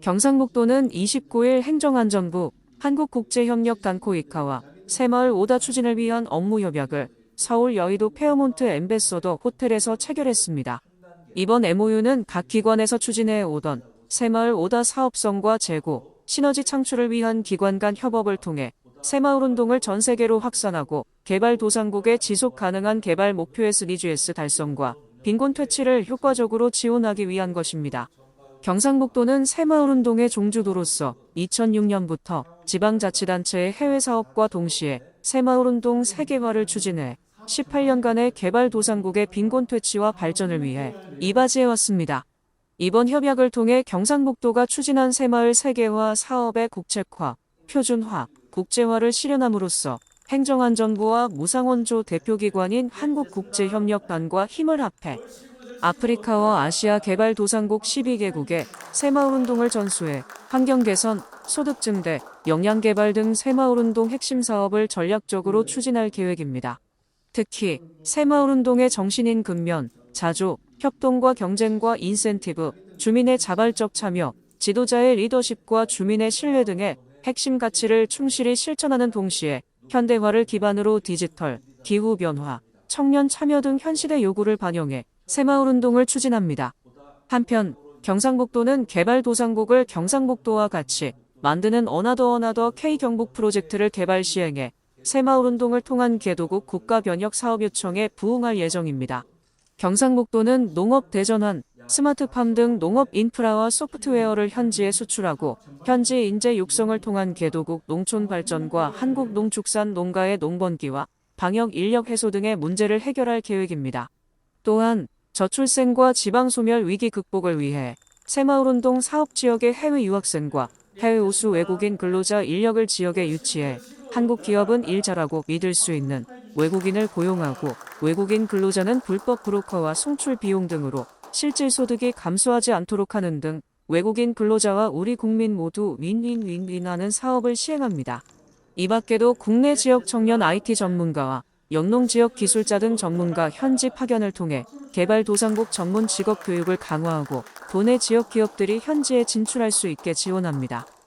경상북도는 29일 행정안전부 한국국제협력단코이카와 새마을 오다 추진을 위한 업무 협약을 서울 여의도 페어몬트 엠베서더 호텔에서 체결했습니다. 이번 MOU는 각 기관에서 추진해 오던 새마을 오다 사업성과 재고, 시너지 창출을 위한 기관 간 협업을 통해 새마을 운동을 전 세계로 확산하고 개발도상국의 지속 가능한 개발 목표 SDGs 달성과 빈곤 퇴치를 효과적으로 지원하기 위한 것입니다. 경상북도는 새마을운동의 종주도로서 2006년부터 지방자치단체의 해외 사업과 동시에 새마을운동 세계화를 추진해 18년간의 개발도상국의 빈곤 퇴치와 발전을 위해 이바지해왔습니다. 이번 협약을 통해 경상북도가 추진한 새마을 세계화 사업의 국책화, 표준화, 국제화를 실현함으로써 행정안전부와 무상원조 대표기관인 한국국제협력단과 힘을 합해 아프리카와 아시아 개발도상국 12개국의 새마을운동을 전수해 환경개선, 소득 증대, 역량개발 등 새마을운동 핵심 사업을 전략적으로 추진할 계획입니다. 특히 새마을운동의 정신인 근면, 자조, 협동과 경쟁과 인센티브, 주민의 자발적 참여, 지도자의 리더십과 주민의 신뢰 등의 핵심 가치를 충실히 실천하는 동시에 현대화를 기반으로 디지털, 기후변화, 청년 참여 등 현실의 요구를 반영해 새마을 운동을 추진합니다. 한편 경상북도는 개발 도상국을 경상북도와 같이 만드는 어나더 어나더 K경북 프로젝트를 개발 시행해 새마을 운동을 통한 개도국 국가변혁 사업 요청에 부응할 예정입니다. 경상북도는 농업 대전환, 스마트팜 등 농업 인프라와 소프트웨어를 현지에 수출하고 현지 인재 육성을 통한 개도국 농촌 발전과 한국 농축산 농가의 농번기와 방역 인력 해소 등의 문제를 해결할 계획입니다. 또한 저출생과 지방 소멸 위기 극복을 위해 새마을운동 사업 지역의 해외 유학생과 해외 우수 외국인 근로자 인력을 지역에 유치해 한국 기업은 일 잘하고 믿을 수 있는 외국인을 고용하고 외국인 근로자는 불법 브로커와 송출 비용 등으로 실질 소득이 감소하지 않도록 하는 등 외국인 근로자와 우리 국민 모두 윈윈윈윈하는 사업을 시행합니다. 이 밖에도 국내 지역 청년 IT 전문가와 영농 지역 기술자 등 전문가 현지 파견을 통해 개발도상국 전문 직업 교육을 강화하고 도내 지역 기업들이 현지에 진출할 수 있게 지원합니다.